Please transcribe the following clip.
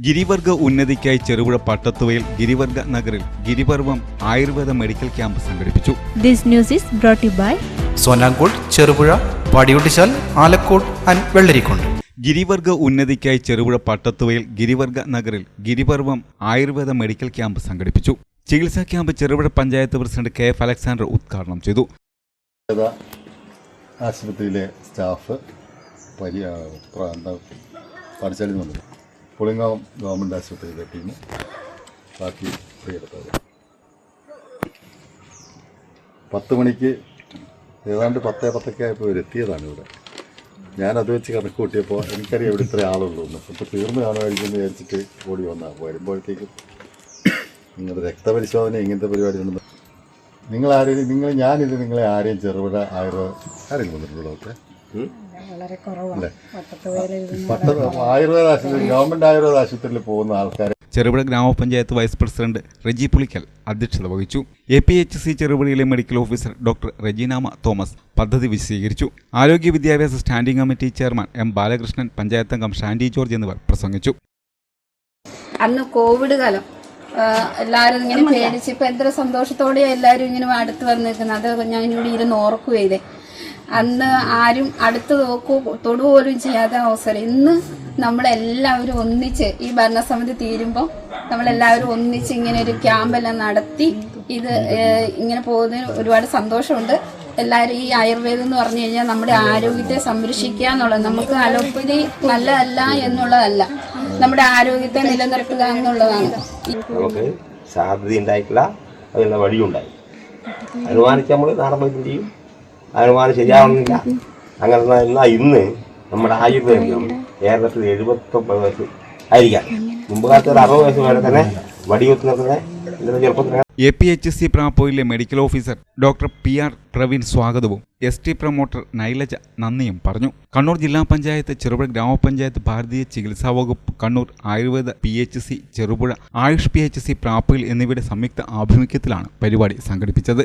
ഗിരിവർഗ ഉന്നതിക്കായി ചെറുപുഴ പട്ടത്തുവയിൽ ഗിരിവർഗ നഗറിൽ ഗിരിപർവം ആയുർവേദ മെഡിക്കൽ ക്യാമ്പ് സംഘടിപ്പിച്ചു. This news is brought to you by Sonankode Cherupuzha Padiyottuchal Alakode and Vellarikode ഗിരിവർഗ ഉന്നതിക്കായി ചെറുപുഴ പട്ടത്തുവയിൽ ഗിരിവർഗ നഗറിൽ ഗിരിപർവം ആയുർവേദ മെഡിക്കൽ ക്യാമ്പ് സംഘടിപ്പിച്ചു. ചികിത്സാ camp Cherupuzha panchayat president K F Alexander ഉദ്ഘാടനം ചെയ്തു. ആശുപത്രിയിലെ സ്റ്റാഫ് പരി ആ, പുളിങ്ങാം ഗവൺമെന്റ് ആശുപത്രിയിലെ ടീം ബാക്കി പ്രിയെടുത്തത് പത്ത് മണിക്ക് ഏതാണ്ട് പത്തേ പത്തൊക്കെ ആയപ്പോൾ ഇവരെത്തിയതാണ് ഇവിടെ. ഞാനത് വെച്ച് കണക്ക് കൂട്ടിയപ്പോൾ എനിക്കറിയാം ഇവിടെ ഇത്ര ആളുള്ളൂ എന്ന്. ഇപ്പോൾ തീർന്നു കാണുമായിരിക്കും എന്ന് വിചാരിച്ചിട്ട് ഓടി വന്നാൽ വരുമ്പോഴത്തേക്കും നിങ്ങളുടെ രക്തപരിശോധന ഇങ്ങനത്തെ പരിപാടി ഉണ്ടെന്ന് നിങ്ങൾ ആരെയും നിങ്ങൾ ഞാനിത് നിങ്ങളെ ആരെയും ചെറുപുഴ ആയുർവേദ ആരെങ്കിലും വന്നിട്ടുള്ളൂ ഒക്കെ ആയുർവേദ ആശുപത്രി ഗവൺമെന്റ് ആയുർവേദ ആശുപത്രിയിൽ പോകുന്ന ആൾക്കാർ ചെറുപുഴ ഗ്രാമപഞ്ചായത്ത് വൈസ് പ്രസിഡന്റ് റെജി പുളിക്കൽ അധ്യക്ഷത വഹിച്ചു. A P H C ചെറുപുഴയിലെ medical officer doctor Reginama Thomas പദ്ധതി വിശദീകരിച്ചു. ആരോഗ്യ വിദ്യാഭ്യാസ standing committee chairman M Balakrishnan panchayat അംഗം ഷാൻഡി ജോർജ് എന്നിവർ പ്രസംഗിച്ചു. അന്ന് കോവിഡ് കാലം എല്ലാവരും ഇങ്ങനെ പേടിച്ച് ഇപ്പൊ എത്ര സന്തോഷത്തോടെയാണ് എല്ലാവരും ഇങ്ങനെ അടുത്ത് വന്നിരിക്കുന്നത് അത് ഞാൻ ഇവിടെ ഇരുന്ന് ഓർക്കുകയതേ അന്ന് ആരും അടുത്ത് നോക്കൂ തൊടുപോലും ചെയ്യാത്ത അവസരം. ഇന്ന് നമ്മളെല്ലാവരും ഒന്നിച്ച് ഈ ഭരണസമിതി തീരുമ്പോൾ നമ്മളെല്ലാവരും ഒന്നിച്ച് ഇങ്ങനെ ഒരു ക്യാമ്പെല്ലാം നടത്തി ഇത് ഇങ്ങനെ പോകുന്നതിന് ഒരുപാട് സന്തോഷമുണ്ട്. എല്ലാവരും ഈ ആയുർവേദം എന്ന് പറഞ്ഞു കഴിഞ്ഞാൽ നമ്മുടെ ആരോഗ്യത്തെ സംരക്ഷിക്കുക എന്നുള്ളത്. നമുക്ക് അലോപ്പതി നല്ലതല്ല എന്നുള്ളതല്ല. നമ്മുടെ ആരോഗ്യത്തെ നിലനിർത്തുക എന്നുള്ളതാണ്. നമുക്ക് സാധ്യത ഉണ്ടായിട്ടുള്ള വഴിയുണ്ടായി. അനുമാനിച്ച് നമ്മൾ നാടൻ വൈദ്യം ചെയ്യും. അനുമാനം ശരിയാവുന്നില്ല അങ്ങനെ എന്നാൽ ഇന്ന് നമ്മുടെ ആയുർവേദം കേരളത്തിൽ എഴുപത്തൊമ്പത് വയസ്സ് ആയിരിക്കാം. മുമ്പ് കാലത്ത് ഒരു അറുപത് വയസ്സ് വരെ തന്നെ നിർത്തുന്നത് A P H C പ്രാപ്പോയിലെ medical officer doctor P R Praveen സ്വാഗതവും എസ് ടി പ്രൊമോട്ടർ നൈലജ നന്ദിയും പറഞ്ഞു. കണ്ണൂർ ജില്ലാ പഞ്ചായത്ത് ചെറുപുഴ ഗ്രാമപഞ്ചായത്ത് ഭാരതീയ ചികിത്സാ വകുപ്പ് Kannur Ayurveda P H C Cherupuzha AYUSH P H C പ്രാപ്പോയിൽ എന്നിവയുടെ സംയുക്ത ആഭിമുഖ്യത്തിലാണ് പരിപാടി സംഘടിപ്പിച്ചത്.